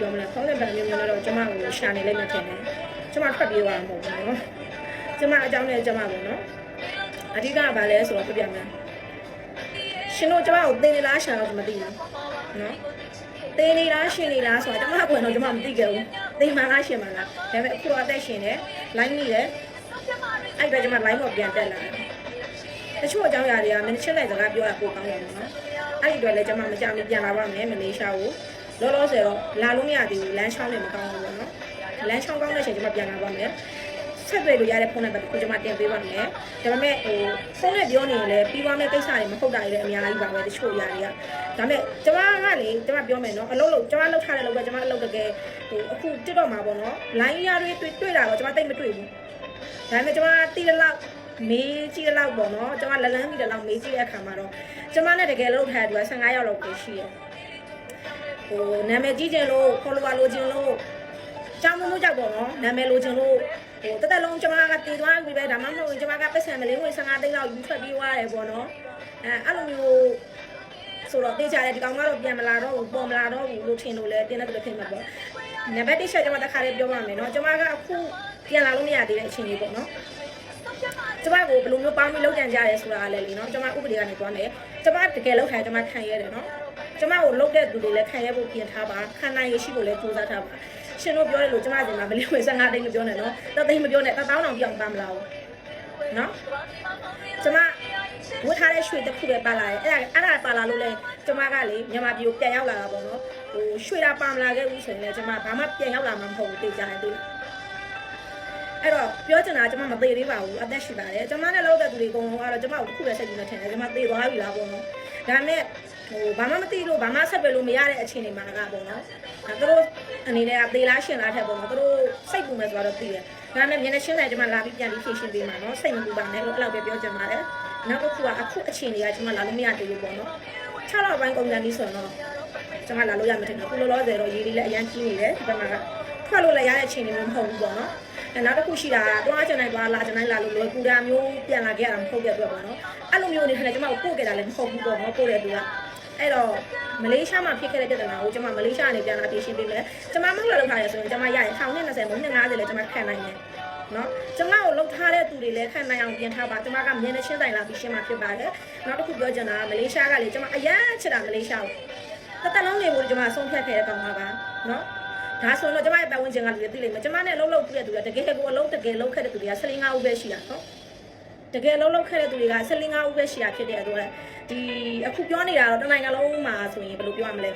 လို့ပြောမလဲဖုန်းနဲ့ဗန်မျိုးမျိုးနဲ့တော့ကျမကိုရှာနေလိမ့်မယ်ထင်တယ်ကျမထွက်ပြေးသွားမှာမဟုတ်ဘူးနော်ကျမအကြောင်းနဲ့ကျမပေါ့နော်အဓိကကဘာလဲဆိုတော့ပြပြမယ်ရှင်တို့ကျမကိုသိနေလားရှာတော့မသိဘူးနော်သိနေလားရှင်နေလားဆိုတာကျမကကတော့ကျမမသိခဲ့ဘူးသိမှလားရှင်မှလားဒါပေမဲ့အခုတော့အသက်ရှင်တယ် line နေတယ်အဲ့ဒါကျမ line ပေါ်ပြန်တက်လာတယ်တချို့အကြောင်းအရာတွေကမင်းချင်းလိုက်စကားပြောတာပိုကောင်းတယ်နော်အဲ့ဒီအတွက်လည်းကျမမကြမီပြန်လာပါမယ်မလေးရှားကို လောလောဆယ်တော့လာလို့မရသေးဘူးလမ်းချောင်းနဲ့မကောင်းဘူးပေါ့နော်လမ်းချောင်းကောင်းတဲ့အချိန်ကျမပြန်လာပါမယ်ဆက်သွယ်လို့ရတဲ့ဖုန်းနံပါတ်ကိုကျွန်မတင်ပေးပါမယ်။ဒါပေမဲ့ဟိုဖုန်းနဲ့ပြောနေရင်လည်းပြီးသွားမယ့်ကိစ္စတွေမဟုတ်တာတွေလည်းအများကြီးပါပဲတချို့ຢာတွေက။ဒါပေမဲ့ကျွန်မကလေကျွန်မပြောမယ်နော်အလုပ်လုပ်ကျွန်မလုပ်ထားတဲ့လုပ်ကကျွန်မအလုပ်တကယ်ဟိုအခုတက်တော့မှာပေါ့နော်။ line ရတွေတွေ့တွေ့တာတော့ကျွန်မတိတ်မတွေ့ဘူး။ဒါပေမဲ့ကျွန်မတီးတဲ့လောက်မေးကြည့်တဲ့လောက်ပေါ့နော်ကျွန်မလက်လန်းကြည့်တဲ့လောက်မေးကြည့်တဲ့အခါမှာတော့ကျွန်မနဲ့တကယ်လုပ်ထားတဲ့သူက15ယောက်လောက်ပဲရှိတယ်။ ဟိုနာမည်ကြီးခြင်းလို့ follower လိုခြင်းလို့ကြောင်မလို့ကြောက်ပေါ့နော်နာမည်လိုခြင်းလို့ဟိုတက်တက်လုံးကျွန်မကတည်သွားပြီပဲဒါမှမဟုတ်ရင်ကျွန်မကပတ်စံမလေးဝင်15သိန်းလောက်ယူထွက်ပြီးသွားတယ်ပေါ့နော်အဲအဲ့လိုမျိုးဆိုတော့တေးကြတယ်ဒီကောင်ကတော့ပြန်မလာတော့ဘူးပေါ်မလာတော့ဘူးလို့ထင်လို့လဲတင်းတဲ့တူဖြစ်မှာပေါ့နံပါတ်1ချက်ကျွန်မတခါလေးပြောပါမယ်နော်ကျွန်မကအခုပြန်လာလို့မရသေးတဲ့အချိန်လေးပေါ့နော်ကျမကိုဘယ်လိုမျိုးပေါင်းပြီးလောက်ကြံကြရဲဆိုတာလည်းလीနော်ကျမဥပဒေကနေသွားမယ်ကျမတကယ်လောက်ထိုင်ကျမခံရတယ်နော် ကျမကိုလောက်တဲ့သူတွေလည်းခံရဖို့ပြင်ထားပါခံနိုင်ရရှိဖို့လည်းစူးစမ်းထားပါရှင်တို့ပြောတယ်လို့ကျမစီမှာမလေးဝင်15တိတ်မပြောနဲ့နော်တသိန်းမပြောနဲ့တသောင်းတောင်ပြောင်းပါမလားနော်ကျမဝတ်ထားတဲ့ရွှေတစ်ခုပဲပါလာတယ်အဲ့ဒါအဲ့ဒါပါလာလို့လဲကျမကလေမြန်မာပြည်ကိုပြန်ရောက်လာတာပေါ့နော်ဟိုရွှေတာပါမလာခဲ့ဘူးဆိုရင်လည်းကျမဘာမှပြန်ရောက်လာမှာမဟုတ်ဘူးသိကြတယ်သူအဲ့တော့ပြောချင်တာကကျမမသေးသေးပါဘူးအသက်ရှိပါတယ်ကျမနဲ့လောက်တဲ့သူတွေအကုန်လုံးကတော့ကျမကိုတစ်ခုပဲဆက်ကြည့်နေထင်တယ်ကျမသေသွားပြီလားပေါ့နော်ဒါပေမဲ့ ဟိုဘာမှမသိလို့ဘာမှဆက်ပြလို့မရတဲ့အခြေအနေမှာကပေါ့နော်အဲသူတို့အနေနဲ့ကသေလားရှင်လားထက်ပေါ့နော်သူတို့စိတ်ပူမယ်ဆိုတော့သိတယ်ဒါပေမဲ့မျက်နှာချင်းဆိုင်ကျမလာပြီးပြန်ပြီးဖြည့်ရှင်းပေးမှာနော်စိတ်မပူပါနဲ့လို့အဲ့လောက်ပဲပြောချင်ပါတယ်နောက်တစ်ခုကအခုအခြေအနေကကျမလာလို့မရသေးဘူးပေါ့နော်6လပိုင်းကုန်ကန်ပြီးဆိုတော့ကျမလာလို့ရမှာတယ်နော်ခုလောလောဆယ်တော့ရေးလေးလည်းအရန်ကြီးနေတယ်ဒီဘက်မှာကထွက်လို့လည်းရတဲ့အခြေအနေမျိုးမဟုတ်ဘူးပေါ့နော်အဲနောက်တစ်ခုရှိတာကတွားချင်တိုင်းတွားလာချင်တိုင်းလာလို့လွယ်ကူတာမျိုးပြန်လာခဲ့ရတာမဟုတ်တဲ့အတွက်ပေါ့နော်အဲ့လိုမျိုးအနေနဲ့ကျမကိုပို့ခဲ့တာလည်းမဟုတ်ဘူးပေါ့နော်ပို့တဲ့သူက အဲ့တော့မလေးရှားမှာဖြစ်ခဲ့တဲ့ပြဿနာကိုကျွန်မမလေးရှားကနေပြန်လာပြင်ရှင်းပေးမယ်ကျွန်မမဟုတ်လာလောက်ထားရဆိုရင်ကျွန်မရရင်1020မဟုတ်250လည်းကျွန်မခံနိုင်တယ်နော်ကျွန်မကိုလှုပ်ထားတဲ့သူတွေလည်းခံနိုင်အောင်ပြင်ထားပါကျွန်မကမြင်နေချင်းတိုင်လာပြီးရှင်းမှာဖြစ်ပါတယ်နောက်တစ်ခုပြောချင်တာကမလေးရှားကလေကျွန်မအရန်ချစ်တာမလေးရှားကိုတစ်သက်လုံးနေဖို့ကျွန်မဆုံးဖြတ်ခဲ့တဲ့ကောင်ပါပါနော်ဒါဆိုတော့ကျမရဲ့ပတ်ဝန်းကျင်ကလူတွေသိလိမ့်မယ်ကျမနဲ့လှုပ်လှုပ်ပြတဲ့သူတွေတကယ်ကိုအလုံးတကယ်လှုပ်ခဲ့တဲ့သူတွေက15ဦးပဲရှိတာနော် တကယ်လုံးလုံးခဲ့တဲ့သူတွေက15ဦးပဲရှိတာဖြစ်တဲ့အတွက်ဒီအခုပြောနေတာတော့တနိုင်ငံလုံးမှာဆိုရင်ဘယ်လိုပြောရမလဲ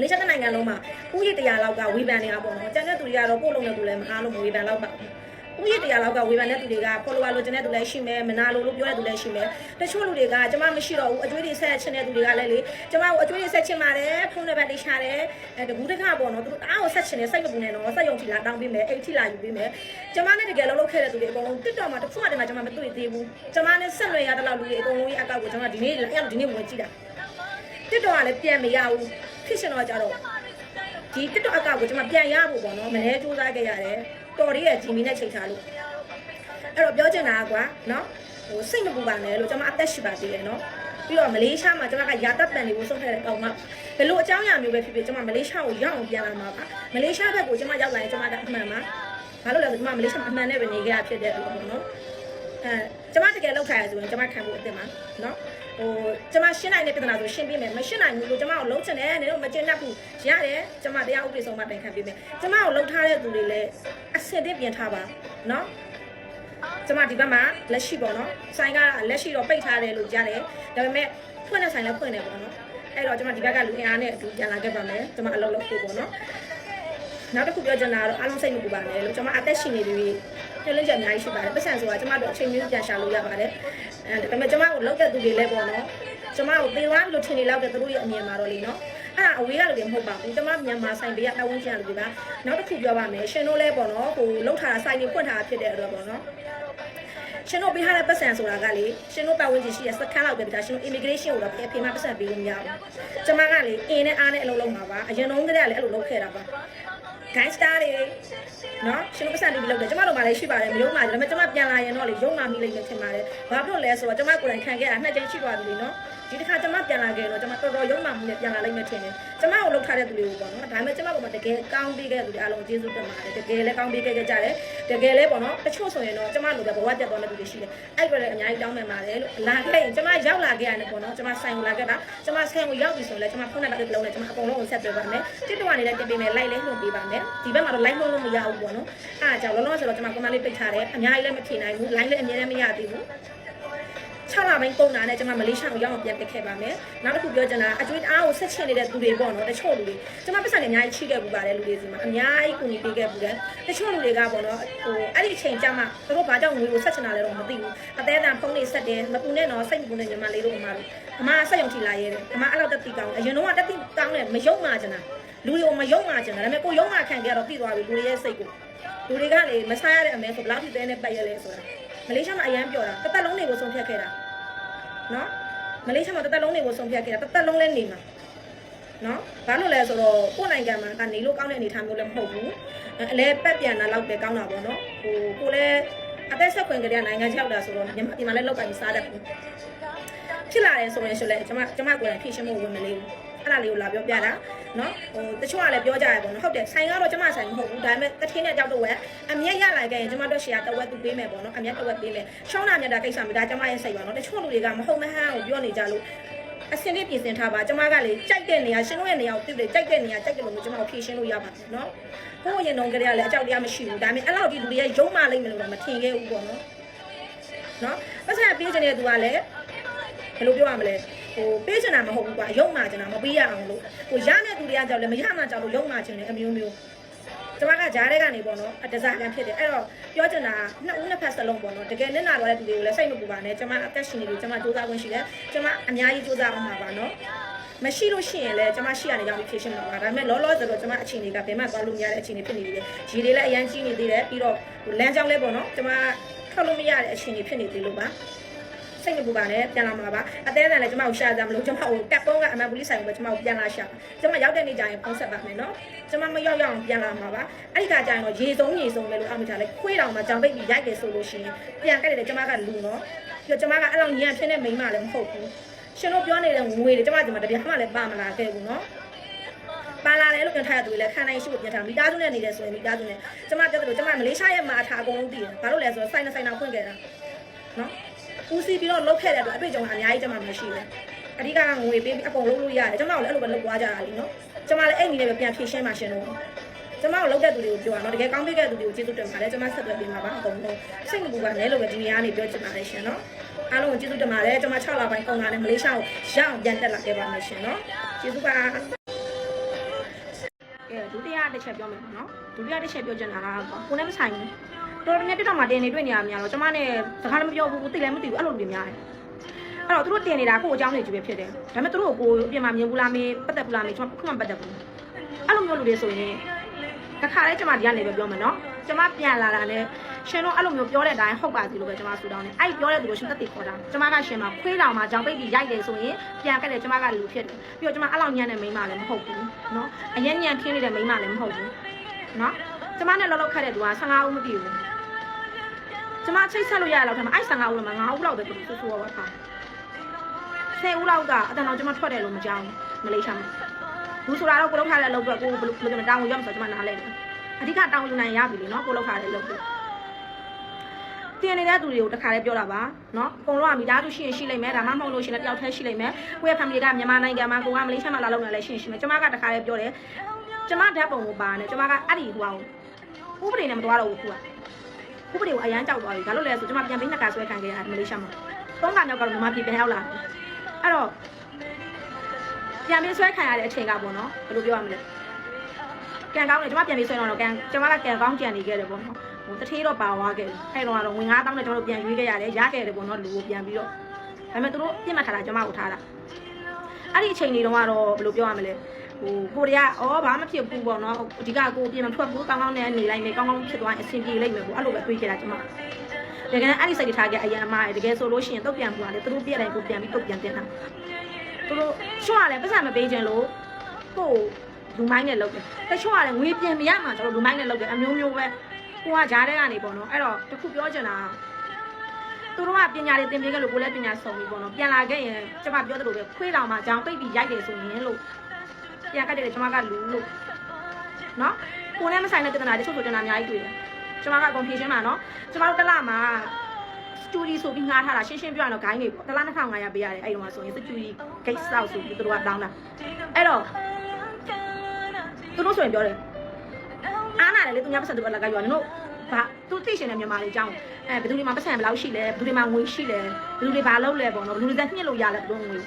လေးချက်တနိုင်ငံလုံးမှာဥယျာဉ်တရားလောက်ကဝေဖန်နေတာပေါ့နော်။ကျန်တဲ့သူတွေကတော့ပို့လုံးတဲ့သူလည်းမအားလို့မဝေဖန်တော့ပါဘူး။ ဥယျာဉ်တရားလောက်ကဝေဖန်တဲ့သူတွေက follower လိုချင်တဲ့သူလည်းရှိမယ်မနာလိုလို့ပြောတဲ့သူလည်းရှိမယ်။တချို့လူတွေကကျမမရှိတော့ဘူးအကျွေးတွေဆက်ချင်တဲ့သူတွေကလည်းလေကျမကိုအကျွေးတွေဆက်ချင်ပါတယ်ဖုန်းနံပါတ်တွေရှာတယ်အဲတကူးတကပေါ့နော်သူတို့အားကိုဆက်ချင်တယ်စိတ်မပူနဲ့နော်စက်ယုံထီလာတောင်းပေးမယ်အိတ်ထီလာယူပေးမယ်ကျမနဲ့တကယ်လုံးလုံးခဲ့တဲ့သူတွေအကုန်လုံး TikTok မှာတစ်ခုမှတည်းမှာကျမမတွေ့သေးဘူးကျမနဲ့ဆက်လွယ်ရတဲ့လောက်လူတွေအကုန်လုံးရဲ့အကောက်ကိုကျမဒီနေ့အဲ့လိုဒီနေ့ဝင်ကြည့်တာ TikTok ကလည်းပြန်မရဘူးဖြစ်ရှင်တော့ကြတော့ဒီ TikTok အကောက်ကိုကျွန်မပြန်ရဖို့ပေါ့နော်မနေ့စူးစမ်းခဲ့ရတယ် တော်ရီရဲ့ဂျီမီနဲ့ချိန်ထားလို့အဲ့တော့ပြောချင်တာကွာနော်ဟိုစိတ်မပူပါနဲ့လို့ကျွန်မအသက်ရှိပါသေးတယ်နော်ပြီးတော့မလေးရှားမှာကျွန်မကယာတပ်ပန်တွေကိုဆုံးခဲ့တဲ့ကောင်မဘယ်လိုအကြောင်းအရာမျိုးပဲဖြစ်ဖြစ်ကျွန်မမလေးရှားကိုရောက်အောင်ပြန်လာမှာပါမလေးရှားဘက်ကိုကျွန်မရောက်လာရင်ကျွန်မကအမှန်ပါဘာလို့လဲဆိုကျွန်မမလေးရှားမှာအမှန်နဲ့ပဲနေခဲ့ရဖြစ်တဲ့အတွက်ပေါ့နော်အဲကျွန်မတကယ်လောက်ခါရဆိုရင်ကျွန်မခံဖို့အစ်စ်ပါနော် ဟိုကျွန်မရှင်းနိုင်တဲ့ပြဿနာဆိုရှင်းပေးမယ်မရှင်းနိုင်ဘူးလို့ကျွန်မကိုလုံးချင်တယ်နေတော့မကျင်တတ်ဘူးရတယ်ကျွန်မတရားဥပဒေဆုံးမတိုင်ခံပေးမယ်ကျွန်မကိုလုံးထားတဲ့သူတွေလည်းအဆင်သင့်ပြင်ထားပါနော်ကျွန်မဒီဘက်မှာလက်ရှိပေါ့နော်ဆိုင်ကလက်ရှိတော့ပိတ်ထားတယ်လို့ကြားတယ်ဒါပေမဲ့ဖွင့်တဲ့ဆိုင်လည်းဖွင့်တယ်ပေါ့နော်အဲ့တော့ကျွန်မဒီဘက်ကလူအင်အားနဲ့အတူပြန်လာခဲ့ပါမယ်ကျွန်မအလုပ်လုပ်ဖို့ပေါ့နော်နောက်တစ်ခုပြောချင်တာကတော့အားလုံးစိတ်မပူပါနဲ့လို့ကျွန်မအသက်ရှင်နေပြီပြည့်လင်းချက်အများကြီးရှိပါတယ်ပတ်စံဆိုတာကျွန်မတို့အချိန်မျိုးပြန်ရှာလို့ရပါတယ် အဲဒါပေမဲ့ကျွန်မကိုလောက်တဲ့သူတွေလည်းပေါ့နော်ကျွန်မကိုသေသွားပြီလို့ထင်နေလောက်တဲ့သူတို့ရဲ့အမြင်မှာတော့လေနော်အဲ့ဒါအဝေးကလူတွေမဟုတ်ပါဘူးကျွန်မမြန်မာဆိုင်တွေကအဝန်းကျင်လူတွေကနောက်တစ်ခုပြောပါမယ်ရှင်တို့လည်းပေါ့နော်ဟိုလောက်ထားတာဆိုင်တွေဖွင့်ထားတာဖြစ်တဲ့အတွက်ပေါ့နော်ရှင်တို့ပေးထားတဲ့ပတ်စံဆိုတာကလေရှင်တို့ပတ်ဝန်းကျင်ရှိတဲ့စခန်းလောက်ပဲပြတာရှင်တို့ immigration ကိုတော့အဖေမှပတ်စံပေးလို့မရဘူးကျွန်မကလေအင်းနဲ့အားနဲ့အလုပ်လုပ်မှာပါအရင်တုန်းကတည်းကလည်းအဲ့လိုလုပ်ခဲ့တာပါ gangster တွေနော်ရှင်တို့ပတ်စံတွေလောက်တယ်ကျမတို့မှလည်းရှိပါတယ်မယုံပါဘူးဒါပေမဲ့ကျမပြန်လာရင်တော့လေယုံမှမိလိမ့်မယ်ထင်ပါတယ်ဘာဖြစ်လို့လဲဆိုတော့ကျမကိုယ်တိုင်ခံခဲ့တာနှစ်ကြိမ်ရှိသွားပြီလေနော် ဒီတစ်ခါကျမပြန်လာခဲ့တော့ကျမတော်တော်ယုံမှမှုနဲ့ပြန်လာလိမ့်မယ်ထင်တယ်ကျမကိုလှုပ်ထားတဲ့သူတွေကိုပေါ့နော်ဒါပေမဲ့ကျမကမှတကယ်ကောင်းပေးခဲ့တဲ့သူတွေအားလုံးကျေးဇူးတင်ပါတယ်တကယ်လည်းကောင်းပေးခဲ့ကြတယ်တကယ်လည်းပေါ့နော်တချို့ဆိုရင်တော့ကျမလိုပဲဘဝပြတ်သွားတဲ့သူတွေရှိတယ်အဲ့ဒါလည်းအများကြီးတောင်းပန်ပါတယ်လို့လာခဲ့ရင်ကျမရောက်လာခဲ့ရတယ်ပေါ့နော်ကျမဆိုင်ကိုလာခဲ့တာကျမဆိုင်ကိုရောက်ပြီဆိုရင်လည်းကျမဖုန်းနံပါတ်တစ်လုံးနဲ့ကျမအကုန်လုံးကိုဆက်ပေးပါမယ်တစ်တော့ကနေလည်းတင်ပေးမယ်လိုက်လည်းနှုတ်ပေးပါမယ်ဒီဘက်မှာတော့ line လုံးလုံးမရဘူးပေါ့နော်အားကြောင့်လုံးလုံးဆိုတော့ကျမကွန်မန့်လေးပိတ်ထားတယ်အများကြီးလည်းမထင်နိုင်ဘူး line လည်းအများလည်းမရသေးဘူး 6လပိုင်းပုံနာနဲ့ကျွန်မမလေးရှားကိုရောက်အောင်ပြန်တက်ခဲ့ပါမယ်။နောက်တစ်ခုပြောချင်တာအကျွေးအားကိုဆက်ချင်နေတဲ့သူတွေပေါ့နော်တချို့လူတွေကျွန်မပတ်စံနေအများကြီးချိခဲ့ပူပါတယ်လူတွေစီမှာအများကြီးကူညီပေးခဲ့ပူတယ်။တချို့လူတွေကပေါ့နော်ဟိုအဲ့ဒီအချိန်ကျမှသူတို့ဘာကြောင့်ငွေကိုဆက်ချင်တာလဲတော့မသိဘူး။အသေးအံဖုန်းလေးဆက်တယ်မပူနဲ့တော့စိတ်မပူနဲ့ညီမလေးတို့အမတို့အမဆက်ယုံကြည်လာရဲတယ်။အမအဲ့လောက်တက်တီကောင်းအရင်တော့တက်တီကောင်းတယ်မယုံမှချင်တာလူတွေကိုမယုံမှချင်တာဒါပေမဲ့ကိုယုံမှခံခဲ့တော့ပြီးသွားပြီလူတွေရဲ့စိတ်ကိုလူတွေကလေမဆားရတဲ့အမဲဆိုဘယ်လောက်ထိတဲနဲ့ပတ်ရလဲဆိုတာ မလေးရှားမှာအရန်ပြောတာတစ်သက်လုံးတွေကိုဆုံးဖြတ်ခဲ့တာနော်မလေးရှားမှာတစ်သက်လုံးနေကိုဆုံးဖြတ်ခဲ့တာတစ်သက်လုံးလဲနေမှာနော်ဘာလို့လဲဆိုတော့ကိုယ့်နိုင်ငံမှာကနေလို့ကောင်းတဲ့အနေအထားမျိုးလည်းမဟုတ်ဘူးအလဲပက်ပြန်တာလောက်ပဲကောင်းတာပေါ့နော်ဟိုကိုလည်းအသက်ဆက်ခွင့်ကြတဲ့နိုင်ငံချောက်တာဆိုတော့မြန်မာပြည်မှာလည်းလောက်ကင်စားတတ်ဘူးဖြစ်လာတယ်ဆိုရင်ဆိုလဲကျွန်မကျွန်မကိုယ်တိုင်ဖြည့်ရှင်းဖို့ဝင်မလေးဘူး အဲ့ဒါလေးကိုလာပြောပြတာနော်ဟိုတချို့ကလည်းပြောကြရပေါ့နော်ဟုတ်တယ်ဆိုင်ကတော့ကျမဆိုင်မဟုတ်ဘူးဒါပေမဲ့တထင်းနဲ့ကြောက်တော့ဝက်အမျက်ရလိုက်ခဲ့ရင်ကျမတို့ရှေ့ကတဝက်သူပေးမယ်ပေါ့နော်အမျက်တဝက်ပေးမယ်ရှောင်းတာမြတ်တာကိစ္စမျိုးဒါကျမရဲ့စိတ်ပါနော်တချို့လူတွေကမဟုတ်မဟန်းကိုပြောနေကြလို့အစင်းလေးပြင်ဆင်ထားပါကျမကလေကြိုက်တဲ့နေရာရှင်တို့ရဲ့နေရာကိုပြည့်ပြည့်ကြိုက်တဲ့နေရာကြိုက်တယ်လို့ကျမကိုဖြည့်ရှင်းလို့ရပါတယ်နော်ကိုယ့်ရင်တော့ကြရလေအကြောက်တရားမရှိဘူးဒါပေမဲ့အဲ့လောက်ဒီလူတွေကယုံမလိမ့်မယ်လို့တော့မထင်ခဲ့ဘူးပေါ့နော်နော်ပတ်စံပြေးချင်တဲ့သူကလည်းဘယ်လိုပြောရမလဲ ဟိုပေးချင်တာမဟုတ်ဘူးကွာရုံမှချင်တာမပေးရအောင်လို့ဟိုရမယ့်သူတွေကကြောက်လဲမရမှကြောက်လို့ရုံမှချင်တယ်အမျိုးမျိုးကျမကဂျားတဲ့ကနေပေါ့နော်အတစားကန်ဖြစ်တယ်အဲ့တော့ပြောချင်တာနှစ်ဦးနှစ်ဖက်စလုံးပေါ့နော်တကယ်နဲ့နာသွားတဲ့သူတွေကိုလည်းစိတ်မပူပါနဲ့ကျမအသက်ရှင်နေလို့ကျမစူးစမ်းခွင့်ရှိတယ်ကျမအများကြီးစူးစမ်းအောင်ပါပါနော်မရှိလို့ရှိရင်လည်းကျမရှိရနေကြောင်းဖြေရှင်းမှာပါဒါပေမဲ့လောလောဆယ်တော့ကျမအချိန်တွေကဘယ်မှသွားလို့မရတဲ့အခြေအနေဖြစ်နေသေးတယ်ရေတွေလည်းအရန်ကြီးနေသေးတယ်ပြီးတော့လမ်းကြောင်းလည်းပေါ့နော်ကျမထွက်လို့မရတဲ့အခြေအနေဖြစ်နေသေးလို့ပါ စိတ်မပူပါနဲ့ပြန်လာမှာပါအသေးအံလည်းကျမကိုရှာကြမလို့ကျမကိုတက်ပုံးကအမန်ပလီဆိုင်ကိုပဲကျမကိုပြန်လာရှာကျမရောက်တဲ့နေ့ကျရင်ဖုန်းဆက်ပါမယ်နော်ကျမမရောက်ရအောင်ပြန်လာမှာပါအဲ့ဒီကကျရင်တော့ရေစုံရေစုံပဲလို့အမှထားလိုက်ခွေးတောင်မှကြောင်ပိတ်ပြီးရိုက်တယ်ဆိုလို့ရှိရင်ပြန်ကြက်တယ်ကျမကလူနော်ပြီးတော့ကျမကအဲ့လောက်ညံဖြစ်တဲ့မိန်းမလည်းမဟုတ်ဘူးရှင်တို့ပြောနေတဲ့ငွေတွေကျမဒီမှာတပြားမှလည်းပါမလာခဲ့ဘူးနော်ပါလာတယ်လို့ပြန်ထားရသူတွေလည်းခံနိုင်ရှိဖို့ပြန်ထားမိသားစုနဲ့နေတယ်ဆိုရင်မိသားစုနဲ့ကျမပြောတယ်လို့ကျမမလေးရှားရဲ့မာထားအကုန်လုံးသိတယ်ဘာလို့လဲဆိုတော့စိုင်းနဲ့စိုင်းနောက်ဖွင့်ခဲ့တာနော် ဦးစီးပြီးတော့လုတ်ခဲ့တဲ့အတွက်အတွေ့အကြုံကအများကြီးကျမမရှိဘူးအဓိကငွေပေးပြီးအကုန်လုံးလို့ရတယ်ကျမကလည်းအဲ့လိုပဲလုပ်သွားကြတာလीနော်ကျမလည်းအဲ့ဒီနဲ့ပဲပြန်ဖြည့်ရှင်းမှရှင်တော့ကျမကိုလောက်တဲ့သူတွေကိုပြောတာနော်တကယ်ကောင်းပေးတဲ့သူတွေကိုကျေးဇူးတင်ပါတယ်ကျမဆက်သွယ်ပေးမှာပါအကုန်လုံးစိတ်မပူပါနဲ့လို့ပဲဒီနေရာကနေပြောချင်ပါတယ်ရှင်နော်အားလုံးကိုကျေးဇူးတင်ပါတယ်ကျမ6လပိုင်းကုန်လာနဲ့မလေးရှားကိုရအောင်ပြန်တက်လာခဲ့ပါမယ်ရှင်နော်ကျေးဇူးပါကဲဒုတိယတစ်ချက်ပြောမယ်နော်ဒုတိယတစ်ချက်ပြောချင်တာကကိုနဲ့မဆိုင်ဘူး တော်တော်များတက်တော့မှတင်နေတွေ့နေရများတော့ကျမနဲ့စကားလည်းမပြောဘူးသိလည်းမသိဘူးအဲ့လိုတွေများတယ်အဲ့တော့သူတို့တင်နေတာကိုအကြောင်းတွေကြီးပဲဖြစ်တယ်ဒါပေမဲ့သူတို့ကိုကိုပြင်မှာမြင်ဘူးလားမေးပတ်သက်ဘူးလားမေးကျွန်တော်ခုမှပတ်သက်ဘူးအဲ့လိုမျိုးလူတွေဆိုရင်တခါလဲကျမဒီကနေပဲပြောမယ်နော်ကျမပြန်လာတာနဲ့ရှင်တို့အဲ့လိုမျိုးပြောတဲ့အတိုင်းဟုတ်ပါသေးလို့ပဲကျမဆူတောင်းတယ်အဲ့ပြောတဲ့သူကိုရှင်သက်တည်ခေါ်တာကျမကရှင်မှာခွေးတောင်မှာကြောင်ပိတ်ပြီးရိုက်တယ်ဆိုရင်ပြန်ကက်တယ်ကျမကလူဖြစ်တယ်ပြီးတော့ကျမအဲ့လောက်ညံ့တဲ့မိန်းမလည်းမဟုတ်ဘူးနော်အရင်ညံ့ခင်းနေတဲ့မိန်းမလည်းမဟုတ်ဘူးနော်ကျမနဲ့လောလောခက်တဲ့သူက15ဦးမပြည့်ဘူး ကျမချိတ်ဆက်လို့ရတော့ထမအဲ့15ဦးမှာ9ဦးလောက်ပဲသူဆူဆူပါပါ10ဦးလောက်ကအတန်တော်ကျမထွက်တယ်လို့မကြောက်ဘူးမလေးရှားမှာဘူးဆိုတာတော့ကိုလောက်ထားတဲ့အလုပ်ကကိုဘယ်လိုဘယ်လိုတောင်းဝင်ရမဆိုကျမနားလဲတယ်အဓိကတောင်းယူနိုင်ရပြီလေနော်ကိုလောက်ထားတဲ့အလုပ်ကိုတင်နေတဲ့သူတွေကိုတခါလေးပြောတာပါနော်အကုန်လုံးကမိသားစုရှိရင်ရှိလိမ့်မယ်ဒါမှမဟုတ်လို့ရှိရင်တယောက်တည်းရှိလိမ့်မယ်ကိုယ့်ရဲ့ family ကမြန်မာနိုင်ငံမှာကိုကမလေးရှားမှာလာလုပ်နေလဲရှိရင်ရှိမယ်ကျမကတခါလေးပြောတယ်ကျမဓာတ်ပုံကိုပါနေကျမကအဲ့ဒီဟိုအောင်ဥပဒေနဲ့မတော်တော့ဘူးခုက ဥပဒေကိုအရန်ကြောက်သွားပြီဘာလို့လဲဆိုကျမပြန်ပြီးနှစ်ခါဆွဲခံခဲ့ရတယ်မလေးရှားမှာသုံးခါမြောက်ကတော့မြန်မာပြည်ပြန်ရောက်လာတယ်အဲ့တော့ပြန်ပြီးဆွဲခံရတဲ့အချိန်ကပေါ့နော်ဘယ်လိုပြောရမလဲကံကောင်းတယ်ကျမပြန်ပြီးဆွဲတော့ကံကျမကကံကောင်းကြံနေခဲ့တယ်ပေါ့နော်ဟိုတထေးတော့ပါသွားခဲ့တယ်အဲ့တော့ကတော့ဝင်9000နဲ့ကျွန်တော်တို့ပြန်ရွေးခဲ့ရတယ်ရခဲ့တယ်ပေါ့နော်လူကိုပြန်ပြီးတော့ဒါပေမဲ့သူတို့ပြစ်မှတ်ထားတာကျမကိုထားတာအဲ့ဒီအချိန်လေးတုန်းကတော့ဘယ်လိုပြောရမလဲ ဟိုကိုရီးယားအော်ဘာမှဖြစ်ဘူးပေါ့နော်အဓိကကိုပြင်မထွက်ဘူးကောင်းကောင်းနဲ့နေလိုက်မယ်ကောင်းကောင်းဖြစ်သွားရင်အဆင်ပြေလိမ့်မယ်ပေါ့အဲ့လိုပဲတွေးခဲ့တာကျမတကယ်အဲ့ဒီစိတ်ထားကြအရင်အမားတကယ်ဆိုလို့ရှိရင်တုတ်ပြန်ပူတာလေသူတို့ပြည့်တယ်ကိုပြန်ပြီးတုတ်ပြန်တင်တာသူတို့ရှော့ရလဲပတ်စံမပေးခြင်းလို့ကိုလူမိုင်းနဲ့လုပ်တယ်တချို့ကလည်းငွေပြင်မရမှာကျွန်တော်လူမိုင်းနဲ့လုပ်တယ်အမျိုးမျိုးပဲကိုကဂျားတဲ့ကနေပေါ့နော်အဲ့တော့တခုပြောချင်တာသူတို့ကပညာတွေသင်ပေးခဲ့လို့ကိုလည်းပညာစုံပြီပေါ့နော်ပြန်လာခဲ့ရင်ကျမပြောသလိုပဲခွေးတောင်မှကြောင်ပိတ်ပြီးရိုက်တယ်ဆိုရင်လို့ ပြန်ကတ်တယ်ကျမကလူလို့နော်ကိုနဲ့မဆိုင်တဲ့ပြဿနာတချို့ဆိုကျွန်တော်အများကြီးတွေ့တယ်ကျမကကွန်ဖြူရှင်းမှာနော်ကျမတို့တစ်လမှာစတူဒီဆိုပြီးငှားထားတာရှင်းရှင်းပြောရတော့ဂိုင်းတွေပေါ့တစ်လ2500ပေးရတယ်အဲ့ဒီမှာဆိုရင်စတူဒီဂိတ်ဆောက်ဆိုပြီးသူတို့ကတောင်းတာအဲ့တော့သူတို့ဆိုရင်ပြောတယ်အားနာတယ်လေသူများပတ်စံသူကလည်းကြရွာနင်တို့ ဘာသူသိရှင်တဲ့မြန်မာတွေအကြောင်းအဲဘယ်သူတွေမှာပတ်စံဘယ်လောက်ရှိလဲဘယ်သူတွေမှာငွေရှိလဲဘယ်သူတွေဘာလုပ်လဲပေါ့နော်ဘယ်သူတွေသက်ညှစ်လို့ရလဲသူတို့ငွေ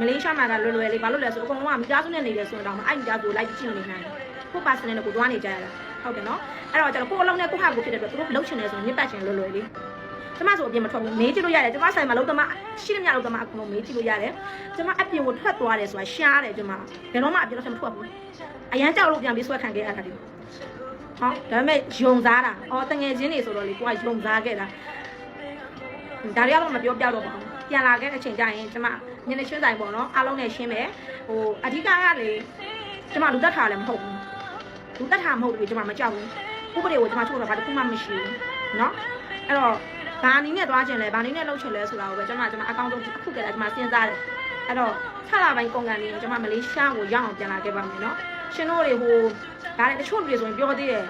မလေးရှားမှာကလွယ်လွယ်လေးဘာလို့လဲဆိုအကုန်လုံးကမိသားစုနဲ့နေတယ်ဆိုတော့အဲ့မိသားစုလိုက်ကြည့်နေနိုင်တယ်ကိုပါစနေနဲ့ကိုတွားနေကြရတာဟုတ်တယ်နော်အဲ့တော့ကျတော့ကိုအလုံးနဲ့ကိုဟာကိုဖြစ်တဲ့အတွက်သူတို့လှုပ်ချင်တယ်ဆိုရင်မြစ်ပတ်ချင်လွယ်လွယ်လေးကျမဆိုအပြင်မထွက်ဘူးမေးကြည့်လို့ရတယ်ကျမဆိုင်မှာလုံးသမရှိသမျှလုံးသမအကုန်လုံးမေးကြည့်လို့ရတယ်ကျမအပြင်ကိုထွက်သွားတယ်ဆိုတာရှားတယ်ကျမဘယ်တော့မှအပြင်တော့မထွက်ဘူးအရန်ကြောက်လို့ပြန်ပြီးဆွဲခံခဲ့ရတာဒီ ဟာဒါပေမဲ့ယုံစားတာအော်တငယ်ချင်းတွေဆိုတော့လေကိုကယုံစားခဲ့တာဒါတွေကတော့မပြောပြတော့ပါဘူးပြန်လာခဲ့တဲ့အချိန်ကျရင်ကျမညနေရှင်းတိုင်းပေါ့နော်အားလုံးနဲ့ရှင်းမယ်ဟိုအဓိကကလေကျမလူတက်ထားလည်းမဟုတ်ဘူးလူတက်ထားမဟုတ်ဘူးကျမမကြောက်ဘူးဥပဒေကိုကျမချိုးတော့ဘာတစ်ခုမှမရှိဘူးနော်အဲ့တော့ဘာနီနဲ့သွားခြင်းလဲဘာနီနဲ့လှုပ်ခြင်းလဲဆိုတာကိုပဲကျမကျမအကောင့်ဆုံးအခုကတည်းကကျမစဉ်းစားတယ်အဲ့တော့ခြားလာပိုင်းကုန်ကန်လေးကျမမလေးရှားကိုရအောင်ပြန်လာခဲ့ပါမယ်နော် ရှင်တို့တွေဟိုဒါလည်းတချို့လူတွေဆိုရင်ပြောသေးတယ်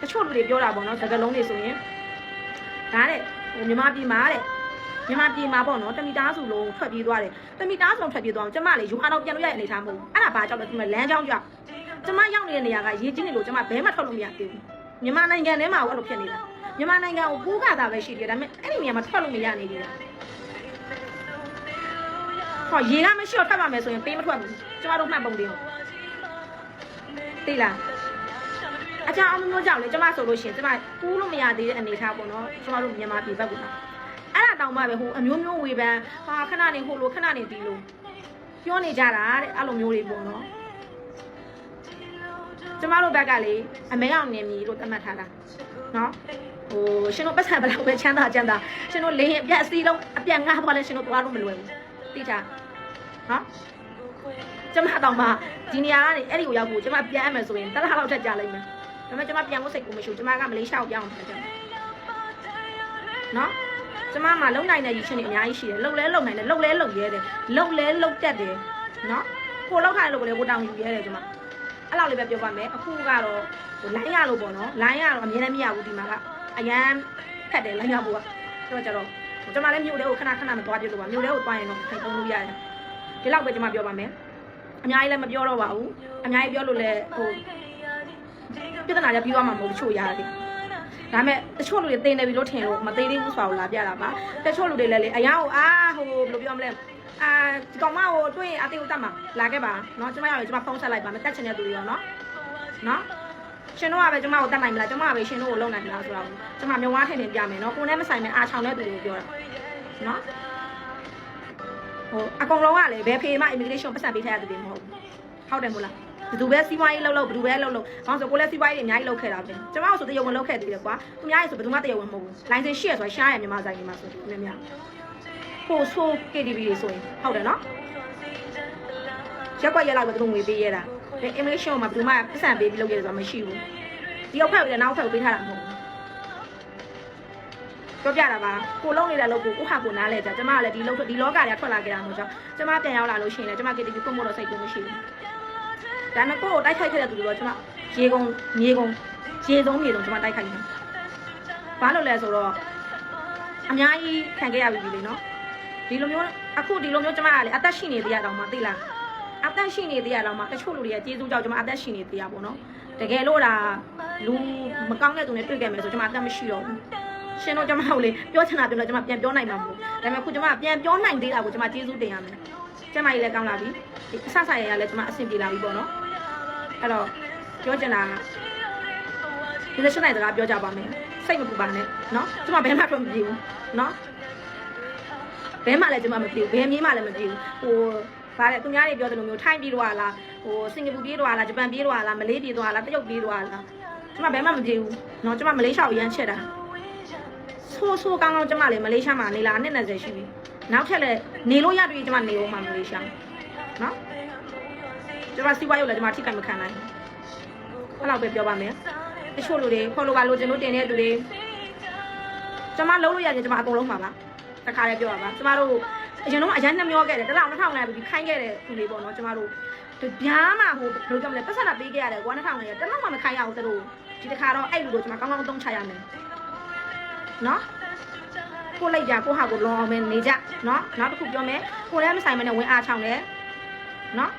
တချို့လူတွေပြောတာပေါ့နော်စကားလုံးတွေဆိုရင်ဒါတဲ့ဟိုမြန်မာပြည်မှာတဲ့မြန်မာပြည်မှာပေါ့နော်တမီတားစုလုံးထွက်ပြေးသွားတယ်တမီတားစုလုံးထွက်ပြေးသွားအောင်ကျမလေယူဟာတော့ပြန်လို့ရတဲ့အနေထားမဟုတ်ဘူးအဲ့ဒါဘာကြောင့်လဲဒီမှာလမ်းကြောင်းကြောင့်ကျမရောက်နေတဲ့နေရာကရေကြီးနေလို့ကျမဘဲမှထွက်လို့မရသေးဘူးမြန်မာနိုင်ငံထဲမှာအဲ့လိုဖြစ်နေတာမြန်မာနိုင်ငံကိုပိုးကတာပဲရှိတယ်ဒါပေမဲ့အဲ့ဒီနေရာမှာထွက်လို့မရနေသေးဘူးဟောရေကမရှိတော့ထွက်ပါမယ်ဆိုရင်ပေးမထွက်ဘူးကျမတို့မှတ်ပုံတင် သိလားအကြောင်းအမျိုးကြောင့်လေကျမဆိုလို့ရှိရင်ကျမပူးလို့မရသေးတဲ့အနေထားပေါ့နော်ကျမတို့မြန်မာပြည်ဘက်ကနော်အဲ့ဒါတောင်မှပဲဟိုအမျိုးမျိုးဝေဖန်ဟာခဏနေဟိုလိုခဏနေဒီလိုပြောနေကြတာတဲ့အဲ့လိုမျိုးတွေပေါ့နော်ကျမတို့ဘက်ကလေအမဲအောင်နေမည်လို့သတ်မှတ်ထားတာနော်ဟိုရှင်တို့ပတ်စံဘယ်လောက်ပဲချမ်းသာချမ်းသာရှင်တို့လေရင်အပြက်အစည်းလုံးအပြက်ငါးသွားလဲရှင်တို့သွားလို့မလွယ်ဘူးသိချာနော် ကျမတောင်မှဒီနေရာကနေအဲ့ဒီကိုရောက်ဖို့ကျမပြန်အမယ်ဆိုရင်တလားလောက်ထက်ကြာလိမ့်မယ်ဒါပေမဲ့ကျမပြန်ဖို့စိတ်ကိုမရှိဘူးကျမကမလေးရှားကိုပြောင်းအောင်ပြန်တယ်နော်ကျမမှာလုံနိုင်တဲ့ရည်ချင်းတွေအများကြီးရှိတယ်လုံလဲလုံနိုင်တယ်လုံလဲလုံရဲတယ်လုံလဲလုံတက်တယ်နော်ကိုလောက်ထားတဲ့လို့ကိုလည်းကိုတောင်းယူရဲတယ်ကျမအဲ့လောက်လေးပဲပြောပါမယ်အခုကတော့ဟိုလိုင်းရလို့ပေါ့နော်လိုင်းရတော့အမြဲတမ်းမရဘူးဒီမှာကအရန်ဖက်တယ်လိုင်းရဖို့ကတော့ကြတော့ကျမလည်းမြို့လေးကိုခဏခဏမသွားပြလို့ပါမြို့လေးကိုသွားရင်တော့ထိုင်သုံးလို့ရတယ်ဒီလောက်ပဲကျမပြောပါမယ် အများကြီးလည်းမပြောတော့ပါဘူးအများကြီးပြောလို့လည်းဟိုပြဿနာလည်းပြီးသွားမှာမဟုတ်ဘူးချို့ရတယ်ဒါမဲ့တချို့လူတွေသိနေပြီလို့ထင်လို့မသေးသေးဘူးဆိုတာကိုလာပြတာပါတချို့လူတွေလည်းလေအရာကိုအာဟိုဘယ်လိုပြောမလဲအာဒီကောင်မကိုတွေ့ရင်အသေးဦးတတ်မှာလာခဲ့ပါเนาะကျမရောက်ရင်ကျမဖုန်းဆက်လိုက်ပါမယ်တက်ချင်တဲ့သူတွေရောเนาะเนาะရှင်တို့ကပဲကျမကိုတတ်နိုင်မလားကျမကပဲရှင်တို့ကိုလုံနိုင်မလားဆိုတာကိုကျမမြဝါထင်ထင်ပြမယ်เนาะကိုနဲ့မဆိုင်နဲ့အာချောင်တဲ့သူတွေကိုပြောတာเนาะ ဟိုအကောင်လုံးကလည်းဘယ်ဖေးမှ immigration ပတ်စံပေးထားရတဲ့သူတွေမဟုတ်ဘူးဟုတ်တယ်မို့လားဘယ်သူပဲစီးပွားရေးလုပ်လို့ဘယ်သူပဲလုပ်လို့ဘာလို့ဆိုကိုလည်းစီးပွားရေးတွေအများကြီးလုပ်ခဲ့တာပဲကျွန်မတို့ဆိုတရုံဝင်လုပ်ခဲ့သေးတယ်ကွာသူများရေးဆိုဘယ်သူမှတရုံဝင်မဟုတ်ဘူးလိုင်စင်ရှိရဆိုတာရှားရမြန်မာဆိုင်တွေမှာဆိုတယ်များဟိုဆို KTV တွေဆိုရင်ဟုတ်တယ်နော်ရက်ကွက်ရက်လောက်ပဲသူတို့ငွေပေးရတာဒါ immigration မှာဘယ်သူမှပတ်စံပေးပြီးလုပ်ရတယ်ဆိုတာမရှိဘူးဒီရောက်ဖက်ပြီးနောက်ဖက်ကိုပေးထားတာမဟုတ်ဘူး ပြောပြတာပါကိုလုံးနေတဲ့လုပ်ကိုကိုဟာကိုနားလဲကြကျမကလည်းဒီလုံးဒီလောကတွေကထွက်လာခဲ့တာမဟုတ်ကြောင့်ကျမပြန်ရောက်လာလို့ရှိရင်လည်းကျမ KTV ဖွင့်ဖို့တော့စိတ်ကူမရှိဘူးဒါနဲ့ကိုကိုတိုက်ခိုက်ခဲ့တဲ့သူတွေတော့ကျမရေကုန်မြေကုန်ရေဆုံးမြေဆုံးကျမတိုက်ခိုက်နေတာဘာလို့လဲဆိုတော့အများကြီးခံခဲ့ရပြီလေနော်ဒီလိုမျိုးအခုဒီလိုမျိုးကျမကလေအသက်ရှိနေသေးရတော့မှသိလားအသက်ရှိနေသေးရတော့မှတချို့လူတွေကကျေးဇူးကြောင့်ကျမအသက်ရှိနေသေးရပါတော့တကယ်လို့ဒါလူမကောင်းတဲ့သူနဲ့တွေ့ခဲ့မယ်ဆိုကျမအသက်မရှိတော့ဘူး ရှင်တို့ကျမကိုလေပြောချင်တာပြောလို့ကျမပြန်ပြောနိုင်မှာမဟုတ်ဒါပေမဲ့ခုကျမပြန်ပြောနိုင်သေးတာကိုကျမကျေးဇူးတင်ရမယ်ကျမကြီးလည်းကောင်းလာပြီဒီအဆဆရရလည်းကျမအဆင်ပြေလာပြီပေါ့နော်အဲ့တော့ပြောချင်တာဒီလက်ရှိနိုင်စကားပြောကြပါမယ်စိတ်မပူပါနဲ့နော်ကျမဘယ်မှတော့မပြေဘူးနော်ဘယ်မှလည်းကျမမပြေဘူးဘယ်မြေးမှလည်းမပြေဘူးဟိုဗါတဲ့သူများတွေပြောတယ်လို့မျိုးထိုင်းပြေးတော့လားဟိုစင်ကာပူပြေးတော့လားဂျပန်ပြေးတော့လားမလေးပြေးတော့လားတရုတ်ပြေးတော့လားကျမဘယ်မှမပြေဘူးနော်ကျမမလေးရှားကိုရမ်းချက်တာ ဆိုးဆိုးကောင်းကောင်းကျမလည်းမလေးရှားမှာနေလာနှစ်20ရှိပြီနောက်ထပ်လည်းနေလို့ရတွေ့ကျမနေဦးမှာမလေးရှားနော်ကျမစီးပွားရေးလည်းကျမထိခိုက်မခံနိုင်ဘူးအဲ့လောက်ပဲပြောပါမယ်တချို့လူတွေ follow ပါလို့ကျွန်တော်တင်တဲ့လူတွေကျမလုံးလို့ရတယ်ကျမအကုန်လုံးပါပါတခါလည်းပြောပါပါကျမတို့အရင်တော့အရင်နှမျောခဲ့တယ်တစ်လောက်2000နဲ့ပြီးခိုင်းခဲ့တဲ့လူတွေပေါ့နော်ကျမတို့ဗျာမှဟိုဘယ်လိုကြောင့်လဲပတ်စံတာပေးခဲ့ရတယ်ကွာ2000နဲ့တစ်လောက်မှမခိုင်းရဘူးသူတို့ဒီတစ်ခါတော့အဲ့လူတို့ကျမကောင်းကောင်းသုံးချရမယ် နော်ကိုလိုက်ကြကိုဟာကိုလောအောင်မယ်နေကြနော်နောက်တစ်ခုပြောမယ်ကိုလည်းမဆိုင်မနဲ့ဝင်အားချောင်းတယ်နော်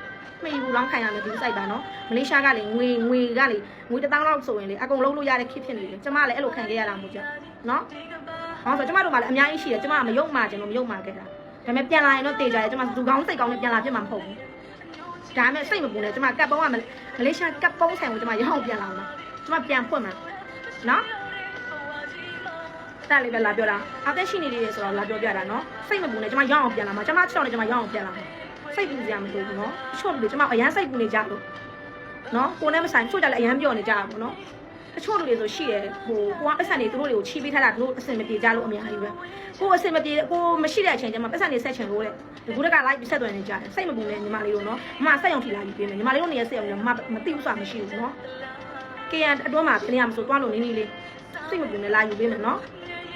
မေဘူးလောင်းခံရမယ်ဒီစိုက်ပါနော်မလေးရှားကလေငွေငွေကလေငွေတစ်သောင်းလောက်ဆိုရင်လေအကုန်လုံးလို့ရတဲ့ခစ်ဖြစ်နေတယ်ကျမလည်းအဲ့လိုခံခဲ့ရတာမို့ကြနော်ဟောဆိုကျမတို့ကလည်းအများကြီးရှိတယ်ကျမကမယုံမှကျင်လို့မယုံမှခဲ့တာဒါပေမဲ့ပြန်လာရင်တော့တေးကြတယ်ကျမသူကောင်းစိတ်ကောင်းနဲ့ပြန်လာပြမှာမဟုတ်ဘူးဒါပေမဲ့စိတ်မပူနဲ့ကျမကပ်ပုံးကမလေးရှားကပ်ပုံးဆိုင်ကိုကျမရအောင်ပြန်လာမှာကျမပြန်ဖွင့်မှာနော် တက်လေးပဲလာပြောတာအသက်ရှိနေသေးတယ်ဆိုတော့လာပြောပြတာနော်စိတ်မပူနဲ့ကျမရအောင်ပြန်လာမှာကျမချောင်းနဲ့ကျမရအောင်ပြန်လာမှာစိတ်ပူစရာမလိုဘူးနော်ချော့လို့ကျမအရန်စိတ်ပူနေကြလို့နော်ကိုနဲ့မဆိုင်ချို့ကြလည်းအရန်ပြောနေကြတာပေါ့နော်တချို့လူတွေဆိုရှိတယ်ဟိုကိုကပတ်စံနေသူတို့တွေကိုချီးပေးထားတာသူတို့အဆင်မပြေကြလို့အများကြီးပဲကိုအဆင်မပြေကိုမရှိတဲ့အချိန်ကျမှပတ်စံနေဆက်ချင်လို့တဲ့ဒီကုတကလိုက်ပြီးဆက်သွယ်နေကြတယ်စိတ်မပူနဲ့ညီမလေးတို့နော်မမဆက်ရုံထီလာပြီးပေးမယ်ညီမလေးတို့နေရဆက်ရုံလည်းမမသိဘူးဆိုတာမရှိဘူးနော်ကေရန်အတွန်းမှာခင်းရမဆိုတွားလို့နေနေလေးစိတ်မပူနဲ့လာယူပေးမယ်နော်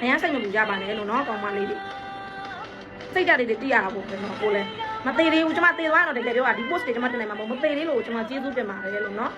အရန်စိတ်မပူကြပါနဲ့လို့နော်ကောင်းမလေးလေးစိတ်ဓာတ်တွေတိရတာပေါ့ပဲနော်ကိုလည်းမသေးသေးဘူးကျမသေသွားတော့တကယ်ပြောတာဒီ post တွေကျမတင်နိုင်မှာမဟုတ်မသေးသေးလို့ကျမကျေးဇူးတင်ပါတယ်လို့နော်